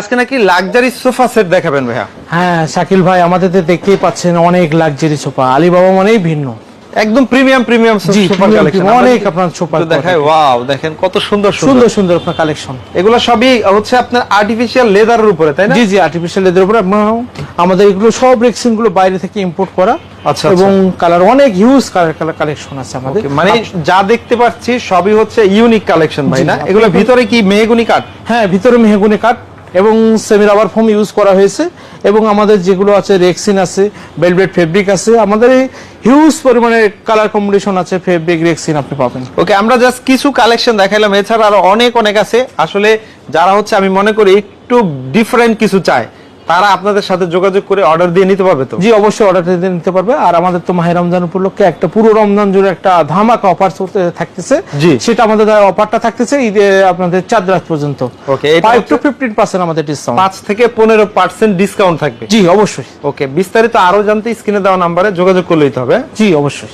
আজকে নাকি luxury sofa set দেখাবেন ভাইয়া? হ্যাঁ শাকিল ভাই আমাদের তো দেখতেই পাচ্ছেন অনেক লাক্সারি সোফা আলিবাবা মানেই ভিন্ন। একদম প্রিমিয়াম প্রিমিয়াম সোফা কালেকশন অনেক আপনার সোফা দেখায় ওয়াও দেখেন কত সুন্দর সুন্দর। সুন্দর আপনার কালেকশন এগুলো সবই হচ্ছে আপনার আর্টিফিশিয়াল লেদারের উপরে তাই না? জি জি আর্টিফিশিয়াল এদের উপরে। আপনার আমাদের এগুলো সব রেক্সিনগুলো বাইরে থেকে ইম্পোর্ট করা। আচ্ছা, এবং কালার অনেক হিউজ কালার কালার কালেকশন আছে আমাদের। মানে যা দেখতে পাচ্ছি সবই হচ্ছে ইউনিক কালেকশন ভাই না? এগুলো ভিতরে কি মেহগুনি কাঠ? হ্যাঁ ভিতরে মেহগুনি কাঠ। এবং সেমি রাবার ফোম ইউজ করা হয়েছে এবং আমাদের যেগুলো আছে রেক্সিন আছে বেলভেট ফেব্রিক আছে, আমাদের হিউজ পরিমাণে কালার কম্বিনেশন আছে ফেব্রিক রেক্সিন আপনি পাবেন। ওকে আমরা জাস্ট কিছু কালেকশন দেখাইলাম, এছাড়া আরও অনেক অনেক আছে। আসলে যারা হচ্ছে, আমি মনে করি, একটু ডিফারেন্ট কিছু চায়। তারা আপনাদের সাথে যোগাযোগ করে অর্ডার দিয়ে নিতে পারবে তো? জি অবশ্যই অর্ডার দিয়ে নিতে পারবে। আর আমাদের তো মাহে রমজান উপলক্ষে একটা পুরো রমজান জুড়ে একটা ধামাকা অফার থাকতেছে। জি। সেটা আমাদের অফারটা থাকতেছে ঈদে আপনাদের চার রাত পর্যন্ত। এটা ফাইভ টু হচ্ছে- ফিফটিন পার্সেন্ট আমাদের ডিসকাউন্ট পাঁচ থেকে পনেরো পার্সেন্ট ডিসকাউন্ট থাকবে। জি অবশ্যই। ওকে বিস্তারিত আরও জানতে স্ক্রিনে দেওয়া নাম্বারে যোগাযোগ করে নিতে হবে। জি অবশ্যই।